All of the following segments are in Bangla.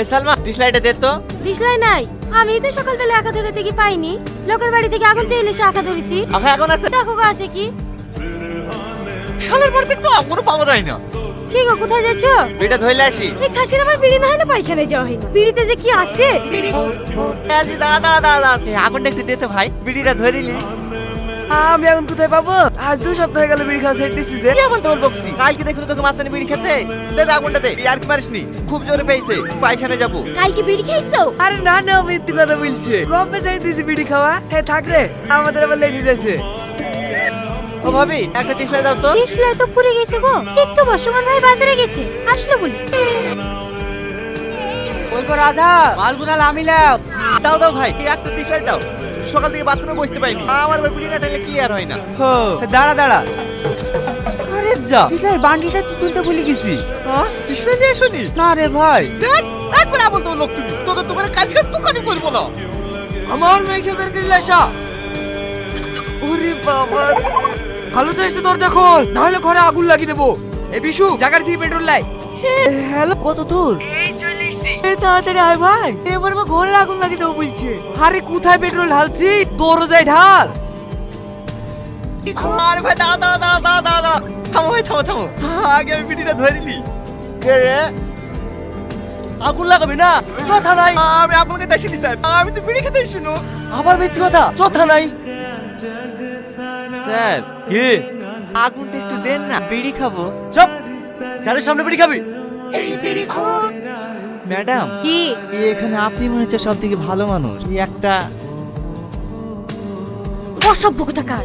এই সালমা ডিসলাইটে দে তো। দিশলাই নাই? আমি তো সকালবেলা আঁকা ধরে থেকে পাইনি। লোকের বাড়ি থেকে আগুন চাইলে সে আঁকা ধরেছি। আখা এখন আছে? দেখো আছে কি? শালের বাড়িতে তো আগুনও পাওয়া যায় না। কি গো কোথায় যাচ্ছ? বিড়িটা ধইলে আসি। এই খাসির আমার বিড়ি না হলে পায়খানায় যাওয়া হয় বিড়িতে যে কি আছে? বিড়ি আজি দাঁড়া দাঁড়া এই আগুনটা একটু দে তো ভাই। বিড়িটা ধরিলি আমি এখন কোথায় পাবো? আজ দু সপ্তাহ হয়ে গেল বিড়ি খাওয়া সেট দিছি যে। কি বলতে বল বকছি? কালকে দেখল তোকে মাছানি বিড়ি খেতে। দে দে আগুনটা দে। আর কি মারিসনি? খুব জোরে পেয়েছে। পায়খানে যাব। কালকে বিড়ি খাইছো? আরে না না মিথ্যে কথা বলছে। কম পেছাই দিছি বিড়ি খাওয়া। হ্যাঁ থাক রে। আমাদের আবার লেট হয়ে যাচ্ছে ও ভাবি একটা ডিসলাই দাও তো। দিশলাই তো পুড়ে গেছে গো। একটু বসমান ভাই বাজারে গেছে। আসলো বলি। ওই কো রাধা মালগুনা লামিলাও। দাও দাও ভাই একটা ডিসলাই দাও। সকাল থেকে বাথরুমে বসতে পাইনি আমার আবার না থাকলে ক্লিয়ার হয় না। হো দাঁড়া দাঁড়া। আরে যা পিছলাই বান্ডিটা তো তুলতে ভুলে গেছি। হ্যাঁ ডিসলাই যে এসনি? না রে ভাই। দেখ একবার আমল তো লোক তুমি। তোদের দোকানে কাজ করে দোকানে করব না। আমার মেয়েকে বের করে আসা। ওরে বাবা। ভালো তো এসে দরজা খোল না হলে ঘরে আগুন লাগিয়ে দেবো। এ বিশু জায়গার থেকে পেট্রোল লাই। হ্যালো কত দূর? এই চলে এসছি। তাড়াতাড়ি আয় ভাই। এবার আমার ঘরে আগুন লাগিয়ে দেবো বলছে। আরে কোথায় পেট্রোল ঢালছি? দরজায় ঢাল। আরে ভাই দাঁড়া দাঁড়া দাঁড়া দাঁড়া দাঁড়া থামো ভাই থামো থামো। আগে আমি বিড়িটা ধরিনি কে রে? আগুন লাগাবি না? কথা নাই। আমি আপনাকে দেখিনি স্যার। আমি তো বিড়ি খেতে শুনো আবার মিথ্যে কথা কথা নাই। স্যার কি? আগুনটা একটু দেন না বিড়ি খাব। চুপ। স্যারের সামনে বিড়ি খাবি। ম্যাডাম। কি? এখানে আপনি মনে হচ্ছে সব থেকে ভালো মানুষ। এই একটা অসভ্য কোথাকার।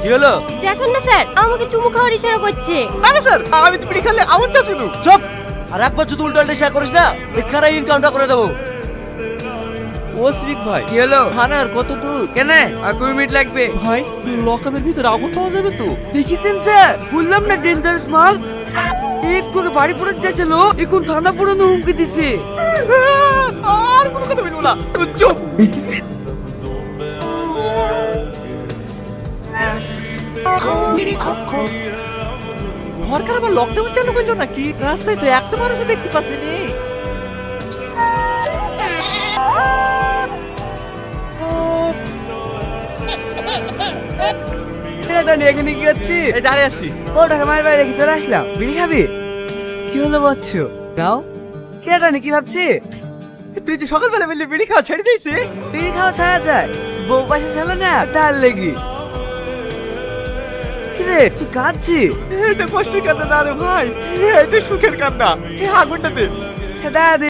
কি হলো? দেখেন না স্যার আমাকে চুমু খাওয়ার ইশারা করছে। আরে স্যার আমি তো খেলে আমার চা শুনু। চুপ। আর একবার যদি উল্টো উল্টো শেয়ার করিস না এখানে ইনকামটা করে দেবো। ও ভাই কি হলো? থানার কত দূর? কেন? আর কুড়ি মিনিট লাগবে। ভাই লকআপের ভিতরে আগুন পাওয়া যাবে তো? দেখিছেন স্যার? বললাম না ডেঞ্জারাস মাল। একটু আগে বাড়ি পড়ে চাইছিল এখন থানা পড়ানো হুমকি দিছে। আর কোনো কথা বলব না। চুপ। সরকার আবার লকডাউন চালু করল নাকি? রাস্তায় তো একটা মানুষও দেখতে পাচ্ছিনি এটা নিয়ে এখানে কি করছি? এই দাঁড়িয়ে আছি। ও ঢাকা মায়ের বাইরে কি চলে আসলাম? বিড়ি খাবি? কি হলো বচ্চ? গাও কে এটা কি ভাবছি? তুই যে সকালবেলা বললি বিড়ি খাওয়া ছেড়ে দিয়েছি বিড়ি খাওয়া ছাড়া যায়। বউ পাশে ছিল না তার লেগি। কিরে তুই কাঁদছি এটা কষ্টের কান্না না রে ভাই। এটা সুখের কান্না। আগুনটা দে। দাদা